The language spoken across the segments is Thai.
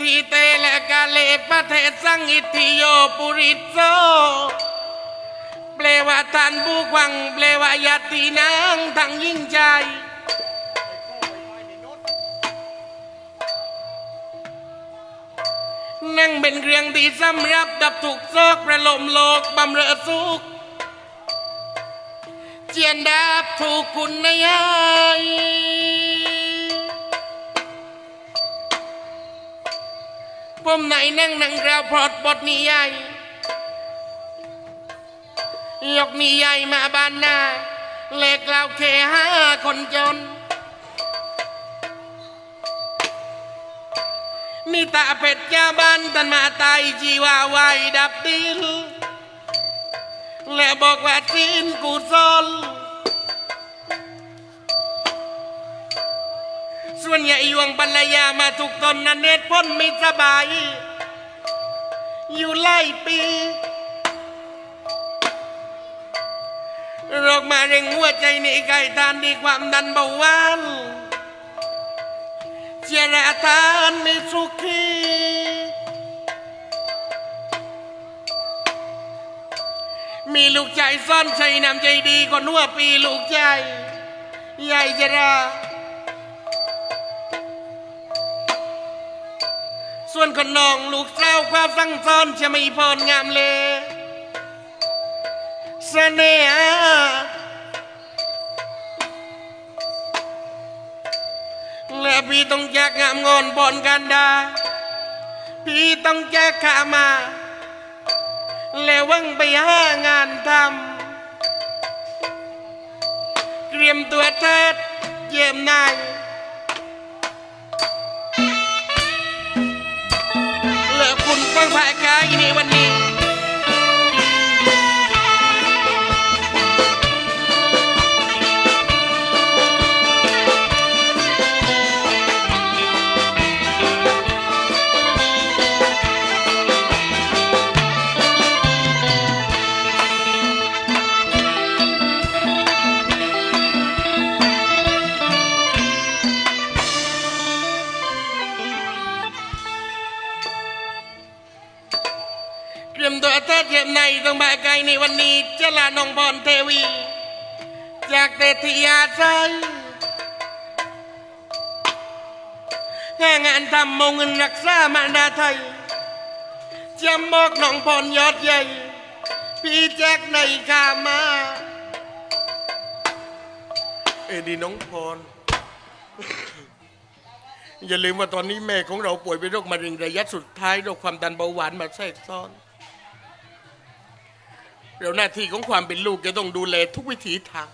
ทีเตและกาเลประเทศสังอิทิโยปุริโซเปลว่าท่านผู้กวังเปลว่ายาตีนางทั้งยิ่งใจนั่งเป็นเครื่องที่สำรับดับถูกซอกประลมโลกบำเรอสุขเจียนดาบถูกคุณนาย ผมไหนนั่งนั่งกราพอดบทนิยายยกนิยายมาบ้านหน้าเล็กเล่าเคห้าคนจน นี่ตาเป็ดยาบ้านตันมาตายจีวาไว้ดับดิลและบอกว่าสิ้นกุศล ส่วนใหญ่ยวงบรรยามาถูกตนนันเนตพ้นไม่สบาย อยู่ไล่ปีโรคมาเร่งหัวใจในไก่ทานดีความดันเบาหวานเจรทานไม่สุขีมีลูกใจซ่อนใจนำใจดีคนหัวปีลูกใจใหญ่จรา ส่วนคนน้องลูกสาวความสั่งซ้อนจะไม่พรงามเลยเสน่หาและพี่ต้องแจกงามงอนบอนกันดา พี่ต้องแจกขามา แล้ววังไปหางานทำเตรียมตัวเทิดเยี่ยมนาย คุณต้องพากายในวันนี้ เทิดเยี่ยมนต้องพากายในวันนี้เจลานองพรเทวี จากเตทิยาใจแห่งานทำมงเงินรักษามารดาไทยจำบอกน้องพรยอดใหญ่ พี่แจ็คในกามา เอดีน้องพร อย่าลืมว่าตอนนี้แม่ของเราป่วยเป็นโรคมะเร็งระยะสุดท้ายโรคความดันเบาหวานมาแทรกซ้อน เราหน้าที่ของความเป็นลูกจะต้องดูแลทุกวิถีทาง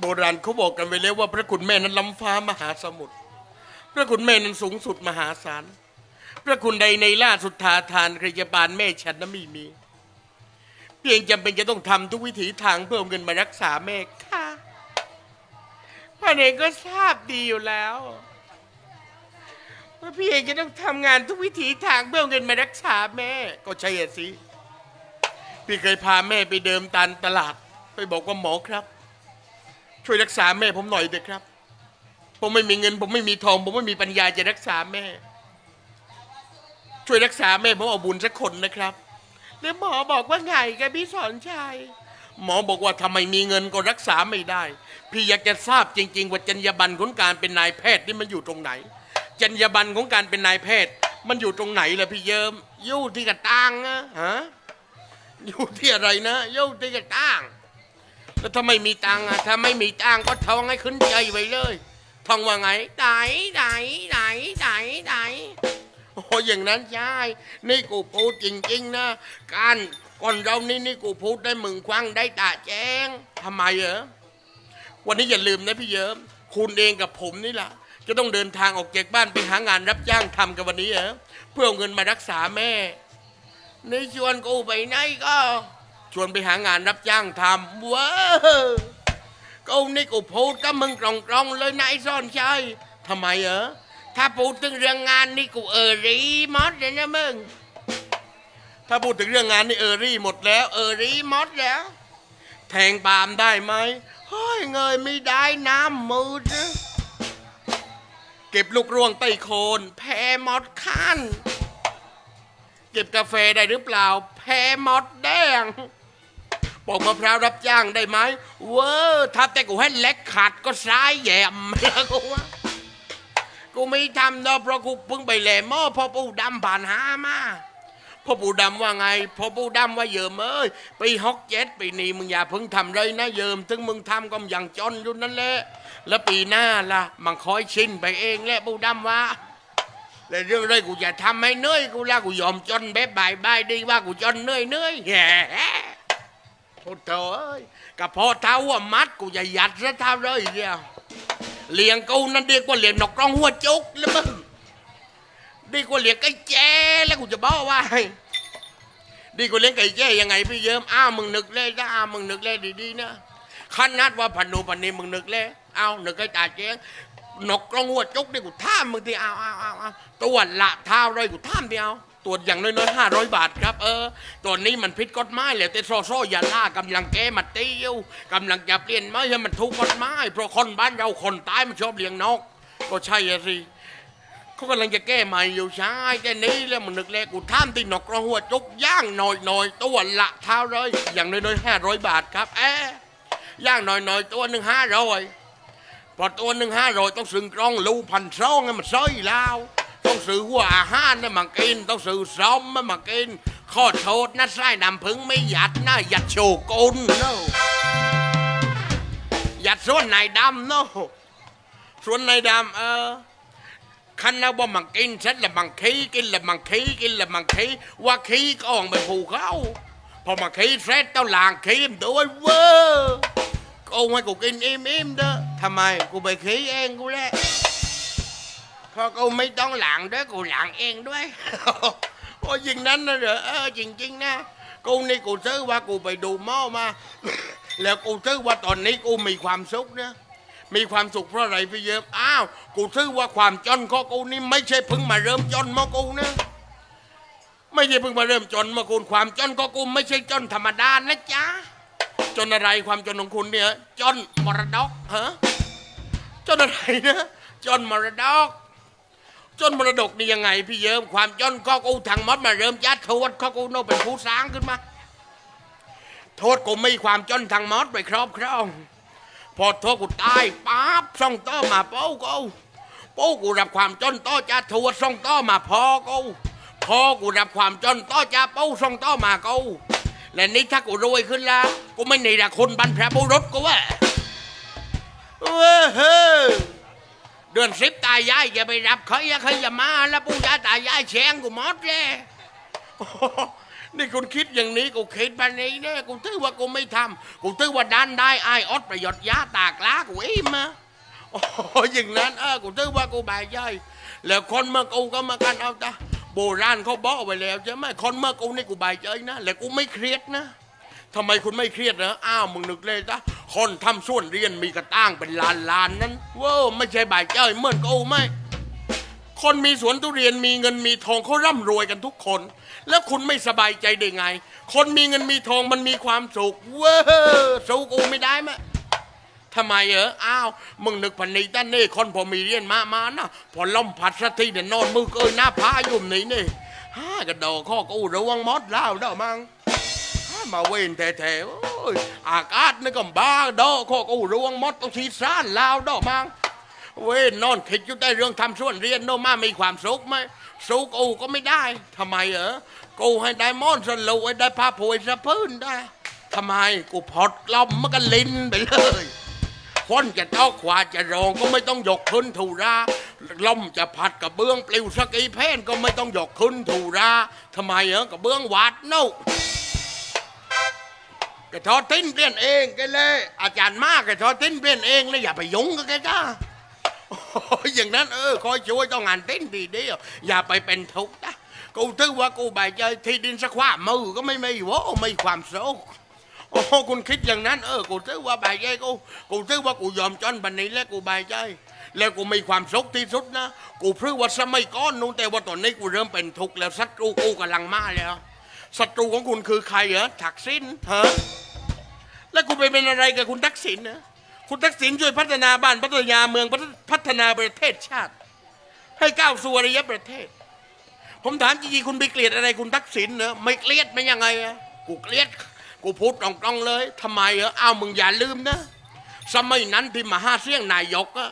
โบราณเขาบอกกันไว้แล้วว่าพระคุณแม่นั้นล้ำฟ้ามหาสมุทรพระคุณแม่นั้นสูงสุดมหาศาลพระคุณใดในล่าสุดทาทานใครจะปานแม่ฉันนั้นไม่มี เพียงจำเป็นจะต้องทำทุกวิถีทางเพื่อเอาเงินมารักษาแม่ค่ะพ่อเองก็ทราบดีอยู่แล้วว่าพี่เองจะต้องทำงานทุกวิถีทางเพื่อเอาเงินมารักษาแม่ ก็ใช่สิ พี่เคยพาแม่ไปเดิมตันตลาด ไปบอกว่าหมอครับ ช่วยรักษาแม่ผมหน่อยเถอะครับ ผมไม่มีเงิน ผมไม่มีทอง ผมไม่มีปัญญาจะรักษาแม่ ช่วยรักษาแม่ผมเอาบุญสักคนนะครับ แล้วหมอบอกว่าไงแกพี่สอนชัยหมอบอกว่าทำไมมีเงินก็รักษาไม่ได้ พี่อยากจะทราบจริง ๆ ว่าจรรยาบรรณของการเป็นนายแพทย์นี่มันอยู่ตรงไหน จรรยาบรรณของการเป็นนายแพทย์ มันอยู่ตรงไหนล่ะพี่เยิมอยู่ที่กระตังนะฮะ อยู่ที่อะไรนะอยู่ที่กระตังแล้วถ้าไม่มีตังค์อะถ้าไม่มีตังค์ก็ท้องให้ขึ้นใจไว้เลยท่องว่าไงไหนไหนไหนไหนไหนโอ้ยอย่างนั้นใช่นี่กูพูดจริง ๆ นะ การก่อนเรานี่นี่กูพูดได้มึงควังได้ตาแจ้งทำไมเหรอวันนี้อย่าลืมนะพี่เยิมคุณเองกับผมนี่แหละจะต้องเดินทางออกจากบ้านไปหางานรับจ้างทำกันวันนี้เหรอเพื่อเอาเงินมารักษาแม่ ในชวนกูไปไหนก็ ชวนไปหางานรับจ้างทำว้าวกูนี่กูพูดกับมึงตรงๆเลยนายซ่อนชัยทำไมเหรอถ้าพูดถึงเรื่องงานนี่กูเออรีมอดเลยนะมึงถ้าพูดถึงเรื่องงานนี่เออรี่หมดแล้ว เออรี่หมดแล้ว แทงปาล์มได้ไหมเฮ้ยเงยไม่ได้น้ำมืดนะเก็บลูกร่วงใต้โคน แพ้มอดคัน เก็บกาแฟได้หรือเปล่า แพ้มอดแดงปอกมะพร้าวรับจ้างได้ไหมเวอร์ถ้าแต่กูให้เล็กขาดก็ซ้ายแยมแล้วกูว่ากูไม่ทำเนาะเพราะกูเพิ่งไปแหลมอพ่อปู่ดำผ่านหามาพ่อปู่ดำว่าไงพ่อปู่ดำว่าเยิมเอ้ยไปฮอกเจ็ตปีนี้มึงอย่าเพิ่งทำเลยนะเยิมถึงมึงทำก็ยังจนอยู่นั่นแหละแล้วปีหน้าล่ะมันคอยชินไปเองแหละปู่ดำว่า แล้วเรื่องเลยกูจะทำให้เหนื่อยกูละกูยอมจนแบบบายบายดีว่ากูจนเหนื่อยเหนื่อยแหมโอ้โถเอ้ยกระเพาะเท้าว่ามัดกูจะยัดซะเท้าเลยเดียวเลี้ยงกูนั่นดีกว่าเลี้ยงนกกรองหัวจุกแล้วมึงดีกว่าเลี้ยงไก่แจ้แล้วกูจะบอกว่าให้ดีกว่าเลี้ยงไก่แจ้ยังไงพี่เยิ้มอ้าวมึงนึกเลยถ้าอ้าวมึงนึกเลยดีๆนะขนาดว่าพันโนพันนีมึงนึกเลยเอานึกไก่ตาเจ๊ง นกกร้องหัวจุกนี่กูท่ามมึงที่เอาเอาเอาเอาตัวละเท้าเลยกูท่ามที่เอาตัวอย่างน้อยๆห้าร้อยบาทครับเออตัวนี้มันผิดกฎหมายแล้วแต่โซโซอย่าล่ากำลังแก้มาตีอยู่กำลังจะเปลี่ยนไม้ให้มันถูกกฎหมายเพราะคนบ้านเราคนตายมันชอบเลี้ยงนก ก็ใช่สิเขากำลังจะแก้ใหม่อยู่ใช่แค่นี้แล้วมันนึกแลกูท่ามตีนกกระหัวจุกย่างหน่อยหน่อยๆตัวละเท่าเลยอย่างน้อยๆห้าร้อยบาทครับเอ๊ะย่างหน่อยหน่อยๆตัวหนึ่งห้าร้อย พอตัวหนึ่งห้าร้อยต้องซื้อกล้องรูพันซ่องให้มันซ้อยแล้ว ต้องซื้อหัวอาหารให้มันกิน ต้องซื้อซ้อมให้มันกินขอโทษนะไส้นำพึ่งไม่หยัดนะหยัดโชกุนเนอะหยัดส่วนไหนดำเนอะส่วนไหนดำเออคันนะว่ามันกินเสร็จแล้วมันขี้กินแล้วมันขี้กินแล้วมันขี้ว่าขี้ก็ออกไปผูเขาพอมาขี้เสร็จต้องล้างขี้มด้วยเว้อ ก็เอาให้กูกินอิ่มอิ่มๆเด้อทำไมกูไปขี้เองกูแหละพอกูไม่ต้องล้างด้วยกูหล้างเองด้วยโอ้ยอย่างนั้นนะเหรอเออจริง ๆ นะกูนี่กูซื้อว่ากูไปดูหม้อมา แล้วกูซื้อว่าตอนนี้กูมีความสุขนะมีความสุขเพราะอะไรพี่เยิบอ้าวกูถือว่าความจนของกูนี่ไม่ใช่เพิ่งมาเริ่มจนมากูนะไม่ใช่เพิ่งมาเริ่มจนมาคุณความจนของกูไม่ใช่จนธรรมดานะจ๊ะ จนอะไรความจนของคุณเนี่ยจนมรดกฮะจนอะไรนะจนมรดกจนมรดกนี่ยังไง พี่เยิมความจนของกูทางมดมาเริ่มยัดโทษของกูโนเป็นผู้สร้างขึ้นมา โทษกูไม่ความจนทางมดไปครอบครองพอโทษกูตายปั๊บส่งต่อมาเป้ากูเป้ากูรับความจนต่อจะทวดส่งต่อมาพอกูพอกูรับความจนต่อจะเป้าส่งต่อมากู และนี่ถ้ากูรวยขึ้นแล้วกูไม่หนีจากคนบรรพบุรุษกูว่าเว้อเฮ้อเดือนสิบตายายอย่าไปรับเขาอย่าเคยอย่ามาแล้วปู่ย่าตายายแชงกูหมดเลยโอ้โหนี่คุณคิดอย่างนี้กูคิดแบบนี้เนี่ยกูถือว่ากูไม่ทำกูถือว่าดันได้ไอายอดประโยชน์ยาตากล้ากูอิ่มมาโอ้โหอย่างนั้นเออกูถือว่ากูบายใจแล้วคนเมื่อกูก็มากันเอาตา โบราณเขาบอกไว้แล้วใช่ไหมคนเมื่อกูนี่กูบายใจนะแล้วกูไม่เครียดนะทำไมคุณไม่เครียดนะอ้าวมึงนึกเลยจ้ะคนทำส่วนเรียนมีกระตั้งเป็นล้านล้านนั้นเว้าไม่ใช่บายใจเหมือนกูไหมคนมีสวนทุเรียนมีเงินมีทองเขาร่ำรวยกันทุกคน แล้วคุณไม่สบายใจได้ไง คนมีเงินมีทองมันมีความสุขเว้อสู้กูไม่ได้ไหม ทำไมเอออ้าวมึงนึกพันนี้ด้านนี่คนพอมีเรียนมามานะพอล่มพัดสักทีเดี๋ยวนอนมือเกยหน้าพายู่มนี่นี่ฮ่ากระโดดข้อกูระวังมอดเล่าเด้อมังฮ่ามาเว้นแถวๆอ้ยอากาศนี่ก็บ้าดอข้อกูระวังมอดต้องชีซ่านเล่าเด้อมังเว้ยนอนคิดอยู่ได้เรื่องทำส่วนเรียนโนมามีความสุขไหมสุขกูก็ไม่ได้ทำไมเหรอกูให้ได้มอนสลูให้ได้ผ้าผวยสะพื้นได้ทำไมกูพอดลอมมันก็ลินไปเลย คนจะเต้าขวาจะรองก็ไม่ต้องยกขึ้นถูราล่มจะผัดกับเบื้องปลิวสกีเพนก็ไม่ต้องยกขึ้นถูราทำไมเหรอกับเบื้องวัดโน่แกทอดทิ้นเปลี่ยนเองแกเลย อาจารย์มากแกทอดทิ้นเปลี่ยนเองเลยอย่าไปยุ่งกับแกจ้าอย่างนั้นเออคอยช่วยต้องงานเต้นดีเดียวอย่าไปเป็นทุกข์นะกูถือว่ากูบใจที่ดินสักว่ามือก็ไม่ไม่โว้ไม่ความสุข โอ้คุณคิดอย่างนั้นเออกูถือว่าบายใจกูกูถือว่ากูยอมจนบันนี้แล้วกูบายใจแล้วกูมีความสุขที่สุดนะ กูพื่อว่าสมัยก้อนนู้นแต่ว่าตอนนี้กูเริ่มเป็นทุกข์แล้วศัตรูกูกำลังมาแล้วศัตรูของคุณคือใครเหรอถักสิ้นฮะแล้วคุณไปเป็นอะไรกับคุณทักษิณนะคุณทักษิณช่วยพัฒนาบ้านพัฒนาเมืองพัฒนาประเทศชาติ ให้ก้าวสู่อารยประเทศ ผมถามจริงๆคุณไปเกลียดอะไรคุณทักษิณเนอะไม่เกลียดไม่ยังไงอะกูเกลียด กูพูดตรงๆเลยทำไมอะอ้าวมึงอย่าลืมนะ สมัยนั้นที่มหาเสียงนายกอะ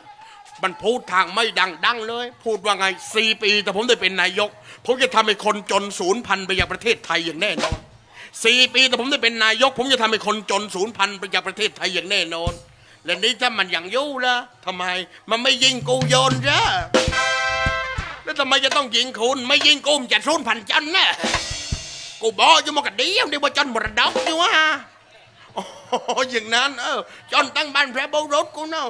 มันพูดทางไม่ดังดังเลย พูดว่าไงสี่ปี แต่ผมได้เป็นนายก ผมจะทำให้คนจนศูนย์พันไปยังประเทศไทยอย่างแน่นอนสี่ปีแต่ผมได้เป็นนายก ผมจะทำให้คนจนศูนย์พันไปยังประเทศไทยอย่างแน่นอน และนี้ถ้ามันอย่างยู่ละทำไม มันไม่ยิงกูโยนจ้ะแล้วทำไมจะต้องยิงคุณ ไม่ยิงกูมจะศูนย์พันจันน่ะ กูบอกอยู่มากระเดียวนี่ว่าจนมรดกอยู่วะโอ้อย่างนั้นเออจนตั้งบ้านแพระโบรถกูเนาะ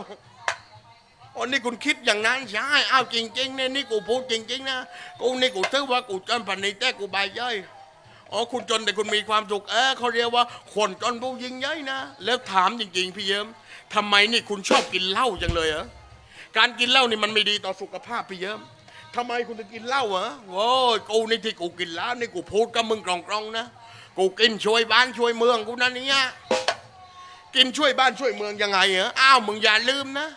โอ้นี่คุณคิดอย่างนั้นใช่เอ้าวจริงๆเนี่ยนี่กูพูดจริง ๆ นะกูนี่กูถือว่ากูจนพันนี้แต่กูใบยย่อยอ๋อคุณจนแต่คุณมีความสุขเออเขาเรียกว่าคนจนผู้ยิงย่อยนะแล้วถามจริง ๆ พี่เยิ้มทำไมนี่คุณชอบกินเหล้าจังเลยเหรอการกินเหล้านี่มันไม่ดีต่อสุขภาพพี่เยิ้ม ทำไมคุณถึงกินเหล้าเหรอโอ้ยกูนี่ที่กูกินแล้วนี่กูพูดกับมึงกรองๆนะ กูกินช่วยบ้านช่วยเมืองกูนั่นเนี่ย กินช่วยบ้านช่วยเมืองยังไงเหรอ อ้าวมึงอย่าลืมนะ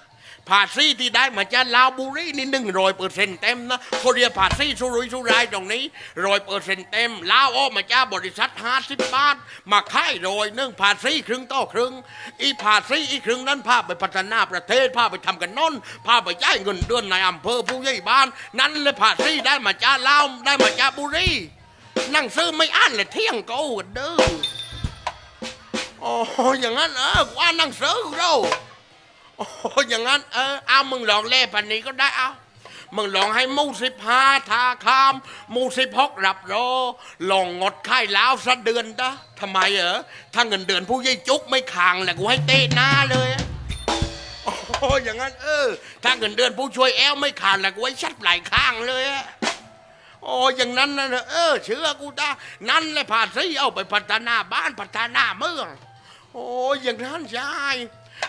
ภาษีที่ได้มาจากลาวบุรีนี่หนึ่งร้อยเปอร์เซ็นต์เต็มนะเขาเรียกภาษีสุรุ่ยสุร่ายตรงนี้ร้อยเปอร์เซ็นต์เต็มลาวออกมาจากบริษัทห้าสิบบาท มาค่ายโรยหนึ่งภาษีครึ่งต่อครึ่ง อีภาษีอีกครึ่งนั้นพาไปพัฒนาประเทศพาไปทำกันนนพาไปจ่ายเงินเดือนในอำเภอผู้ใหญ่บ้าน นั้นเลยภาษีได้มาจากลาวได้มาจากบุรีนั่งซื้อไม่อ่านเลยเที่ยงกกันเด้อโอ้อย่างนั้นเออว่านังสือเรา โอ้อย่างนั้นเออเอามึงลองเล่พันนี้ก็ได้เอามึงลองให้มูสิบห้าทาคาม มูสิบหกรับโรลองงดค่ายแล้วสักเดือนนะทำไมเหรอถ้าเงินเดือนผู้ใหญ่จุกไม่คางแหละกูให้เตะหน้าเลยโอ้อย่างนั้นเออ ถ้าเงินเดือนผู้ช่วยแอลไม่ขาดแหละกูให้ชัดไหลข้างเลยอะโอ้อย่างนั้นนะเออ เชื่อกูตานั่นแหละภาษีเอาไปพัฒนาบ้านพัฒนาเมือง โอ้อย่างนั้นใช่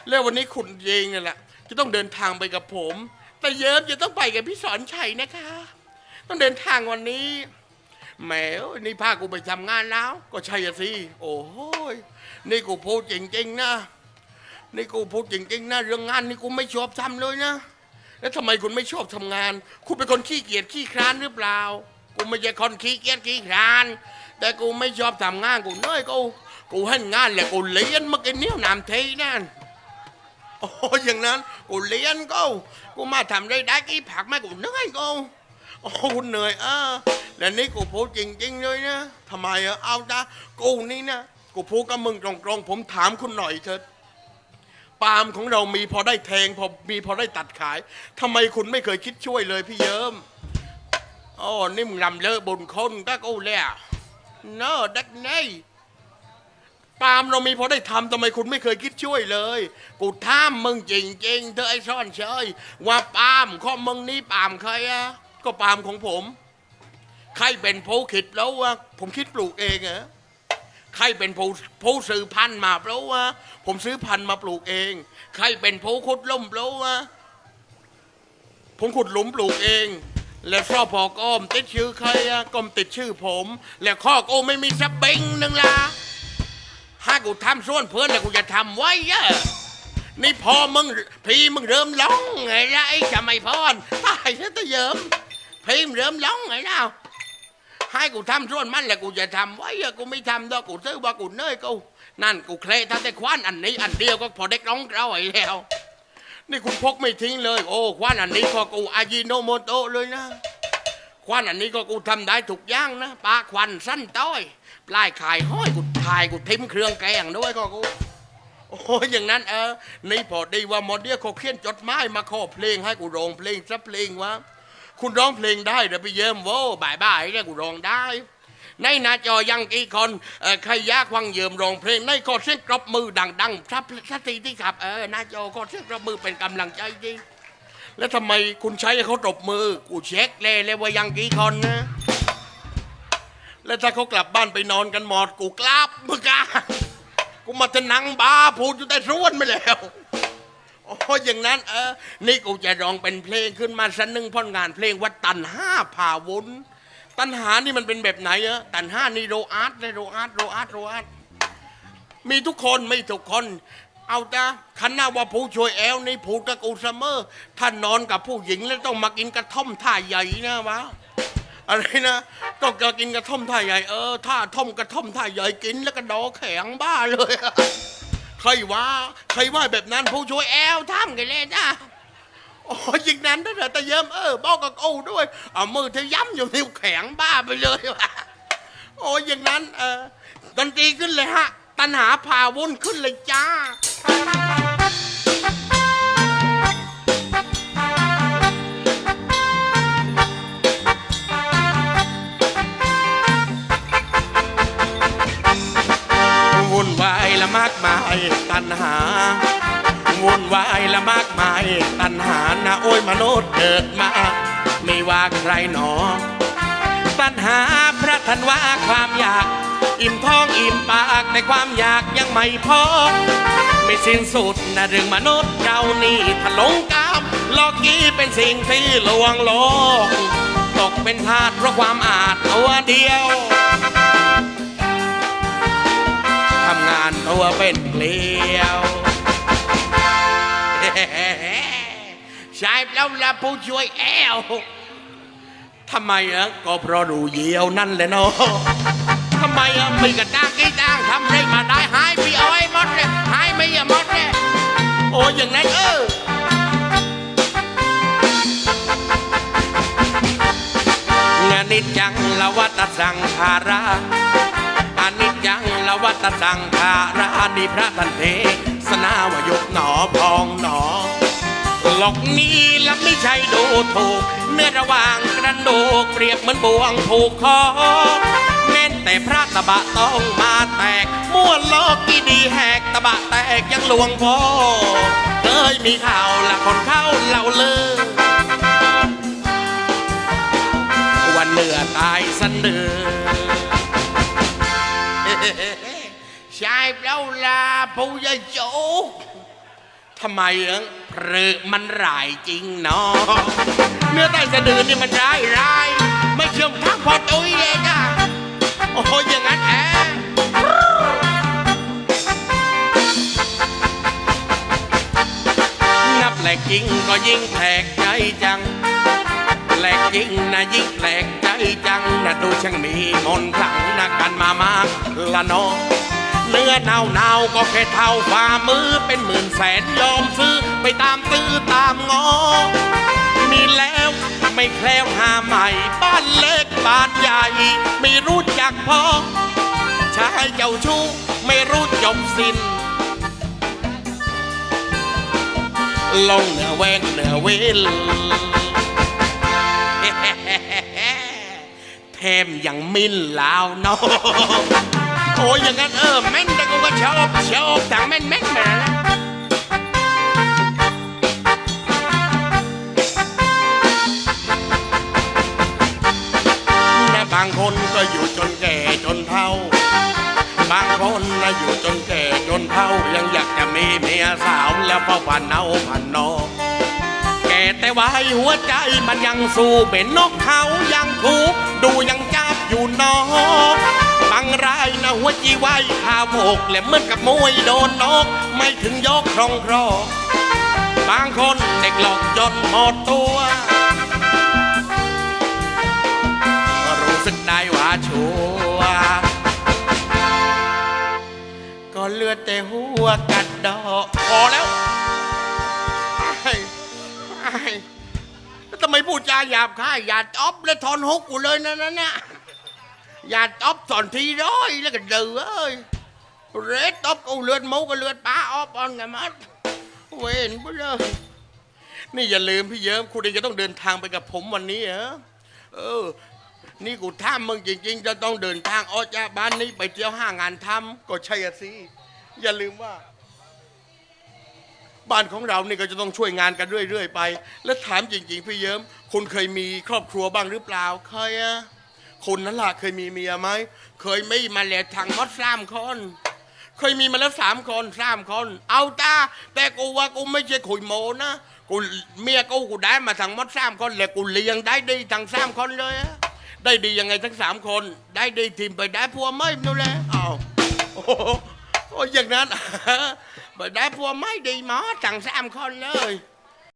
แล้ววันนี้คุณเองนี่แหละจะต้องเดินทางไปกับผม แต่เยิมจะต้องไปกับพี่สอนชัยนะคะ ต้องเดินทางวันนี้แหมนี่พากูไปทำงานแล้ว ก็ใช่อะสิโอ้โหนี่กูพูดจริงๆนะนี่กูพูดจริงๆนะเรื่องงานนี่กูไม่ชอบทำเลยนะ แล้วทำไมคุณไม่ชอบทำงาน คุณเป็นคนขี้เกียจขี้คร้านหรือเปล่า กูไม่ใช่คนขี้เกียจขี้คร้าน แต่กูไม่ชอบทำงานกูเหนื่อยกู กูให้งานแหละกูเรียนมากินเนี้ยวนำเทนั่น โอ้อย่างนั้นกูเรียนกูกูมาทำได้ได้กี่ผักไม่กูเหนื่อยกูโอ้กูเหนื่อยเออแล้วนี่กูพูดจริงๆเลยนะทำไมอะเอาจ้ะกูนี่นะกูพูดกับมึงตรงๆผมถามคุณหน่อยเถิดปาล์มของเรามีพอได้แทงพอมีพอได้ตัดขายทำไมคุณไม่เคยคิดช่วยเลยพี่เยิ้มอ๋อนี่มึงลำเลอะบนคนก็กูแล้วเนอะดักไน ปาล์มเรามีพอได้ทำทำไมคุณไม่เคยคิดช่วยเลย กูถามมึงจริงๆเธอไอ้ซ่อนเชยว่าปาล์มข้อมึงนี่ปาล์มใครอะก็ปาล์มของผม ใครเป็นผู้คิดแล้ววะผมคิดปลูกเองเหรอใครเป็นผู้ผู้ซื้อพันธุ์มาเพราะว่า ผมซื้อพันธุ์มาปลูกเอง ใครเป็นผู้ขุดลุมเพราะว่า ผมขุดหลุมปลูกเอง และครอบพอก้อมติดชื่อใครอะก้มติดชื่อผม แล้วข้อกูไม่มีสปริงหนึ่งละ ถ้ากูทำส่วนเพื่อนแล้วกูจะทำไว้อะนี่พอมึงพี่มึงเริ่มร้องไงล่ะไอ้จะไม่พรตายซะตะเยิมพี่มึงเริ่มร้องไงแล้วให้กูทำส่วนมันแหละกูจะทำไว้อะกูไม่ทำดอกกูซื้อว่ากูเนยกูนั่นกูเคลถ้าแต่คว้านอันนี้อันเดียวก็พอได้ร้องเราไอ้แล้วนี่คุณพกไม่ทิ้งเลย โอ้คว้านอันนี้ก็กูอายิโนโมโตเลยนะคว้านอันนี้ก็กูทำได้ถูกอย่างนะปลาควันสั้นต้อย ปลายขายห้อยกูถ่ายกูทิมเครื่องแกงด้วยก็กูโอ้ยอย่างนั้นเออนี่พอดีว่าหมอเดียเขาเขียนจดหมายมาขอเพลงให้กูร้องเพลงสักเพลงวะคุณร้องเพลงได้เดี๋ยวไปเยี่ยมโว้บายบายเนี่ยกูร้องได้ ในหน้าจอยังกี่คนเออใครยากวังเยิมร้องเพลงในขอเสียงกรบมือดังๆทับสักทีที่ครับเออหน้าจอขอเสียงกรบมือเป็นกำลังใจดีแล้วทำไมคุณใช้เขาตบมือ กูเช็คเลยเลยว่ายังกี่คนนะ แล้วถ้าเขากลับบ้านไปนอนกันหมดกูกลับมึงกากูมาจะนังบาพูดอยู่แต่ร้วนไปแล้วโอ้อย่างนั้นเออ นี่กูจะร้องเป็นเพลงขึ้นมาสักหนึ่งพอนงานเพลงว่าตันห้าผ่าวุ้นตันหานี่มันเป็นแบบไหนเออตันห้านี่โรอาร์ตเลยโรอาร์ตโรอาร์ตโรอาร์ตมีทุกคนไม่ทุกคน เอาจ้าคันหน้าว่าผู้ช่วยแอลนี่ผูกตะกูเสมอถ้านอนกับผู้หญิงแล้วต้องมากินกระท่อมท่าใหญ่นะวะ อะไรนะต้องกกินกระท่อมท่าใหญ่เออท่าท่อมกระท่อมท่าใหญ่กินแล้วก็ดอแข็งบ้าเลย ใครว่าใครว่าแบบนั้นผู้ช่วยแอลทำกันเลยจ้าโอ้ยิงนั้นด้วยเหรอแต่เยิ้มเออบอกกับกูด้วยเอามือเธอย้ำอยู่นิ้วแข็งบ้าไปเลยว่ะโอ้ยอย่างนั้นเออดนตรีขึ้นเลยฮะ ตันหาพาวุ่นขึ้นเลยจ้า ละมากมายตันหาวุ่นวายละมากมายตันหานะโอ้ยมนุษย์เกิดมา ไม่ว่าใครหนอ ตันหาพระทันว่าความอยาก อิ่มท้องอิ่มปากแต่ความอยากยังไม่พอ ไม่สิ้นสุดนะเรื่องมนุษย์เรานี่ถลงกามโลกีเป็นสิ่งที่ลวงโลก ตกเป็นทาสเพราะความอาจตัวเดียวานตัวเป็นเกลียวใช่แล้วละผู้ช่วยแอลทำไมอะก็เพราะดูเยียวนั่นแหละเนาะทำไมอะมีกระจ้างกี่จ้างทำได้มาได้หายไปเอาไอ้มดเลยหายไม่อย่าหมดเลยโอ้ยอย่างนั้นเอองานิจจังละวัตสังขาราานิจังละวัตสังขารานิพระทันเทศนาวายกหนอพองหนอหลอกนี้ละไม่ใช่ดูถูก เมื่อระหว่างกระดูกเปรียบเหมือนบ่วงผูกคอแม้นแต่พระตะบะต้องมาแตกมั่วโลกกี่ดีแหกตะบะแตกยังหลวงพ่อเคยมีข่าวละคนเข้าเหล่าเลือวันเหนือตายสันเดือ ใช่แล้วล่ะผู้ใหญ่โจกทำไมเอะหรือมันร้ายจริงเนาะเนื้อใต้สะดือนี่มันร้ายร้ายไม่เชื่อมทักพอตุ้ยเลยจ้ะโอ้ยอย่างนั้นแอะนับแหลกจริงก็ยิ่งแผลกใจจัง แปลกจริงนะยิ่งแปลกใจจังนะดูช่างมีมนต์ขลังนะกันมามากละเนอเนื้อเน่าเน่าก็แค่เท่าฝ่ามือเป็นหมื่นแสนยอมซื้อไปตามตื้อตามงอ มีแล้วไม่แคล้วหาใหม่ บ้านเล็กบ้านใหญ่ ไม่รู้จักพอชายเจ้าชู้ไม่รู้จบสิ้นลงเหนือแวงเหนือเวล เทมอย่างมินลาวเนาะโอ้ยอย่างนั้นเออแม่นแต่กูก็ชอบชอบถังแม่นแม่นแล้วและบางคนก็อยู่จนแก่จนเฒ่า บางคนนะอยู่จนแก่จนเฒ่ายังอยากจะมีเมียสาวแล้วพอผ่านเอาผ่านนอก แต่ว่าให้หัวใจมันยังสู้เป็นนกเขายังคูดูยังจับอยู่นอกบางรายนะหัวจีไว้ขาวโกและเหมือนกับมวยโดนนก ไม่ถึงยกครองครอบางคนเด็กหลอกจนหมดตัวรู้สึกได้ว่าชัวก็เลือดแต่หัวกัดดอกพอแล้ว ไอ้แล้วทำไมพูดจาหยาบคายอย่าจ๊อบและทอนฮกกูเลยนะนั่นน่ะอย่าจ๊อบสอนทีร้อยแล้วก็เดือเอ้ยเรดต๊อบกูเลือดมูกับเลือดปลาออฟออนกันมัดเวนไปเลยนี่อย่าลืมพี่เยิ้มคุณเองจะต้องเดินทางไปกับผมวันนี้เหรอเออ นี่กูท่ามมึงจริง ๆ จะต้องเดินทางออกจากบ้านนี้ไปเที่ยวห้างานทำก็ใช่สิอย่าลืมว่า บ้านของเรานี่ก็จะต้องช่วยงานกันเรื่อยๆไป แล้วถามจริงๆพี่เยิ้มคุณเคยมีครอบครัวบ้างหรือเปล่าเคยอะคุณนั่นล่ะเคยมีเมียไหมเคยไม่มาแล้วทางมดสามคน เคยมีมาแล้วสามคนสามคน เอาตาแต่กูว่ากูไม่ใช่ขุยโมนะกูเมียกูกูได้มาทางมดสามคนแล้วกูเลี้ยงได้ดีทั้งสามคนเลยอะได้ดียังไงทั้งสามคน ได้ดีทีมไปได้พัวไม่นู่นแหละอ้าวโอ้ยอย่างนั้น บ่ได้ผัวไม่ดีหม